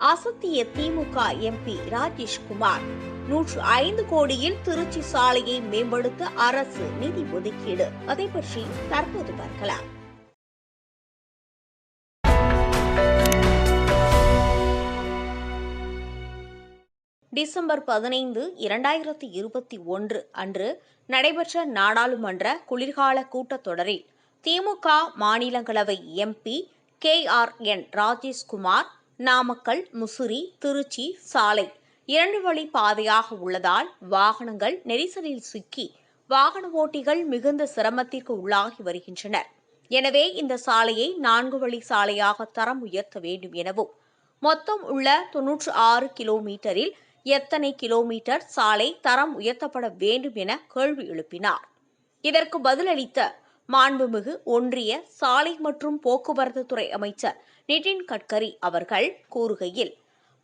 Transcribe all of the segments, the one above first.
அசத்திய திமுக MP Rajeshkumar நூற்று ஐந்து கோடியில் திருச்சி சாலையை மேம்படுத்த அரசு நிதி ஒதுக்கீடு. அதை பற்றி தற்போது பார்க்கலாம். டிசம்பர் பதினைந்து இரண்டாயிரத்தி இருபத்தி ஒன்று அன்று நடைபெற்ற நாடாளுமன்ற குளிர்கால கூட்டத்தொடரில் திமுக மாநிலங்களவை MP K R N Rajeshkumar Namakkal Musiri Tiruchi சாலை இரண்டு வழி பாதையாக உள்ளதால் வாகனங்கள் நெரிசலில் சிக்கி வாகன ஓட்டிகள் மிகுந்த சிரமத்திற்கு உள்ளாகி வருகின்றனர். எனவே இந்த சாலையை நான்கு வழி சாலையாக தரம் உயர்த்த வேண்டும் எனவும் மொத்தம் உள்ள தொன்னூற்று ஆறு கிலோமீட்டரில் எத்தனை கிலோமீட்டர் சாலை தரம் உயர்த்தப்பட வேண்டும் என கேள்வி எழுப்பினார். இதற்கு பதிலளித்த மாண்புமிகு ஒன்றிய சாலை மற்றும் போக்குவரத்து துறை அமைச்சர் நிதின் கட்கரி அவர்கள் கூறுகையில்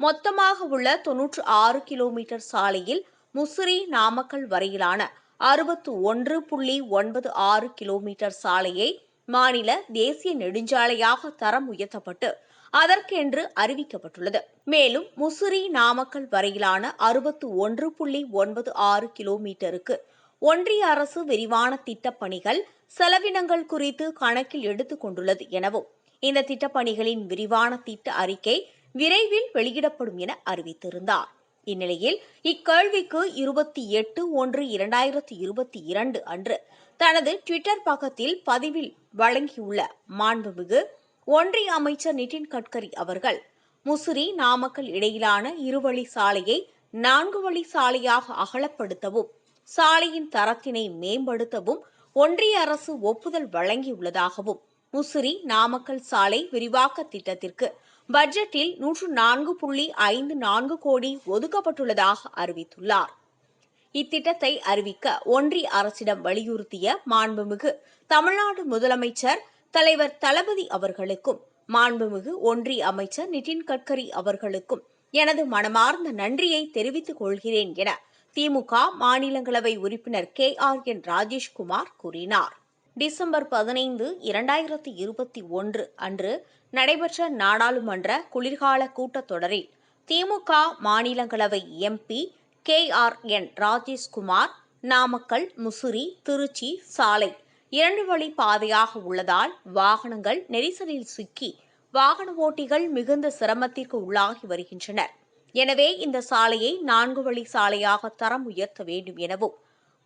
மொத்தமாக உள்ள தொன்னூற்று ஆறு கிலோமீட்டர் சாலையில் முசிறி நாமக்கல் வரையிலான அறுபத்து ஒன்று புள்ளி ஒன்பது ஆறு கிலோமீட்டர் சாலையை மாநில தேசிய நெடுஞ்சாலையாக தரம் உயர்த்தப்பட்டு அதற்கென்று அறிவிக்கப்பட்டுள்ளது. மேலும் முசிறி நாமக்கல் வரையிலான அறுபத்து ஒன்று புள்ளி ஒன்பது ஆறு கிலோமீட்டருக்கு ஒன்றிய அரசு விரிவான திட்டப்பணிகள் செலவினங்கள் குறித்து கணக்கில் எடுத்துக் கொண்டுள்ளது எனவும் இந்த திட்டப்பணிகளின் விரிவான திட்ட அறிக்கை விரைவில் வெளியிடப்படும் என அறிவித்திருந்தார். இந்நிலையில் இக்கேள்விக்கு இருபத்தி எட்டு ஒன்று இரண்டாயிரத்தி இருபத்தி இரண்டு அன்று தனது ட்விட்டர் பக்கத்தில் பதிவில் வழங்கியுள்ள மாண்புமிகு ஒன்றிய அமைச்சர் நிதின் கட்கரி அவர்கள் முசிறி நாமக்கல் இடையிலான இருவழி சாலையை நான்கு வழி சாலையாக அகலப்படுத்தவும் சாலையின் தரத்தினை மேம்படுத்தவும் ஒன்றிய அரசு ஒப்புதல் வழங்கியுள்ளதாகவும் முசிறி நாமக்கல் சாலை விரிவாக்க திட்டத்திற்கு பட்ஜெட்டில் நூற்று நான்கு புள்ளி ஐந்து நான்கு கோடி ஒதுக்கப்பட்டுள்ளதாக அறிவித்துள்ளார். இத்திட்டத்தை அறிவிக்க ஒன்றிய அரசிடம் வலியுறுத்திய மாண்புமிகு தமிழ்நாடு முதலமைச்சர் தலைவர் தளபதி அவர்களுக்கும் மாண்புமிகு ஒன்றிய அமைச்சர் நிதின் கட்கரி அவர்களுக்கும் எனது மனமார்ந்த நன்றியை தெரிவித்துக் கொள்கிறேன் என திமுக மாநிலங்களவை உறுப்பினர் கே. ஆர். என். ராஜேஷ்குமார் கூறினார். டிசம்பர் பதினைந்து இரண்டாயிரத்தி இருபத்தி ஒன்று அன்று நடைபெற்ற நாடாளுமன்ற குளிர்கால கூட்டத்தொடரில் திமுக மாநிலங்களவை MP K. R. N. Rajeshkumar Namakkal Musiri Tiruchi சாலை இரண்டு வழி பாதையாக உள்ளதால் வாகனங்கள் நெரிசலில் சிக்கி வாகன ஓட்டிகள் மிகுந்த சிரமத்திற்கு உள்ளாகி வருகின்றனர். எனவே இந்த சாலையை நான்கு வழி சாலையாக தரம் உயர்த்த வேண்டும் எனவும்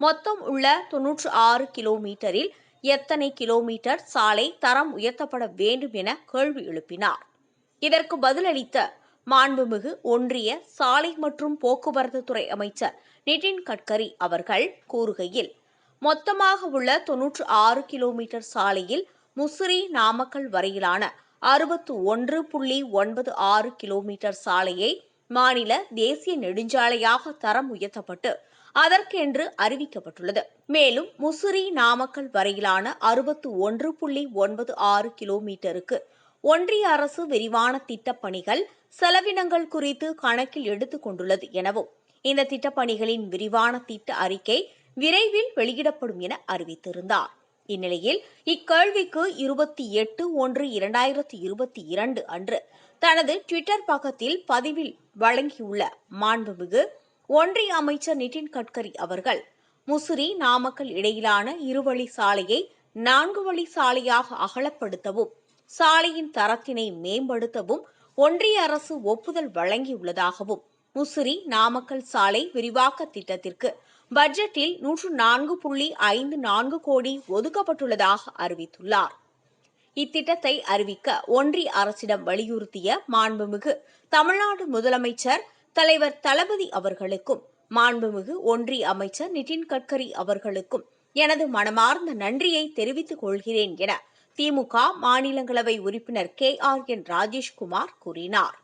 மொத்தம் உள்ள தொன்னூற்று ஆறு கிலோமீட்டரில் எத்தனை கிலோமீட்டர் சாலை தரம் உயர்த்தப்பட வேண்டும் என கேள்வி எழுப்பினார். இதற்கு பதிலளித்த மாண்புமிகு ஒன்றிய சாலை மற்றும் போக்குவரத்து துறை அமைச்சர் நிதின் கட்கரி அவர்கள் கூறுகையில் மொத்தமாக உள்ள தொன்னூற்று ஆறு கிலோமீட்டர் சாலையில் முசிறி நாமக்கல் வரையிலான அறுபத்து ஒன்று புள்ளி ஒன்பது ஆறு கிலோமீட்டர் சாலையை மாநில தேசிய நெடுஞ்சாலையாக தரம் உயர்த்தப்பட்டு அதற்கென்று அறிவிக்கப்பட்டுள்ளது. மேலும் முசிறி நாமக்கல் வரையிலான அறுபத்து ஒன்று புள்ளி ஒன்பது ஆறு கிலோமீட்டருக்கு ஒன்றிய அரசு விரிவான திட்டப் பணிகள் செலவினங்கள் குறித்து கணக்கில் எடுத்துக் கொண்டுள்ளது எனவும் இந்த திட்டப்பணிகளின் விரிவான திட்ட அறிக்கை விரைவில் வெளியிடப்படும் என அறிவித்திருந்தார். இந்நிலையில் இக்கேள்விக்கு இருபத்தி எட்டு ஒன்று இரண்டாயிரத்தி இருபத்தி இரண்டு அன்று தனது ட்விட்டர் பக்கத்தில் பதிவில் வழங்கியுள்ள மாண்புமிகு ஒன்றிய அமைச்சர் நிதின் கட்கரி அவர்கள் முசிறி நாமக்கல் இடையிலான இருவழி சாலையை நான்கு வழி சாலையாக அகலப்படுத்தவும் சாலையின் தரத்தினை மேம்படுத்தவும் ஒன்றிய அரசு ஒப்புதல் வழங்கியுள்ளதாகவும் முசிறி நாமக்கல் சாலை விரிவாக்க திட்டத்திற்கு பட்ஜெட்டில் நூற்று நான்கு புள்ளி ஐந்து நான்கு கோடி ஒதுக்கப்பட்டுள்ளதாக அறிவித்துள்ளார். இத்திட்டத்தை அறிவிக்க ஒன்றிய அரசிடம் வலியுறுத்திய மாண்புமிகு தமிழ்நாடு முதலமைச்சர் தலைவர் தளபதி அவர்களுக்கும் மாண்புமிகு ஒன்றிய அமைச்சர் நிதின் கட்கரி அவர்களுக்கும் எனது மனமார்ந்த நன்றியை தெரிவித்துக் கொள்கிறேன் என திமுக மாநிலங்களவை உறுப்பினர் கே ஆர் என் ராஜேஷ்குமார் கூறினார்.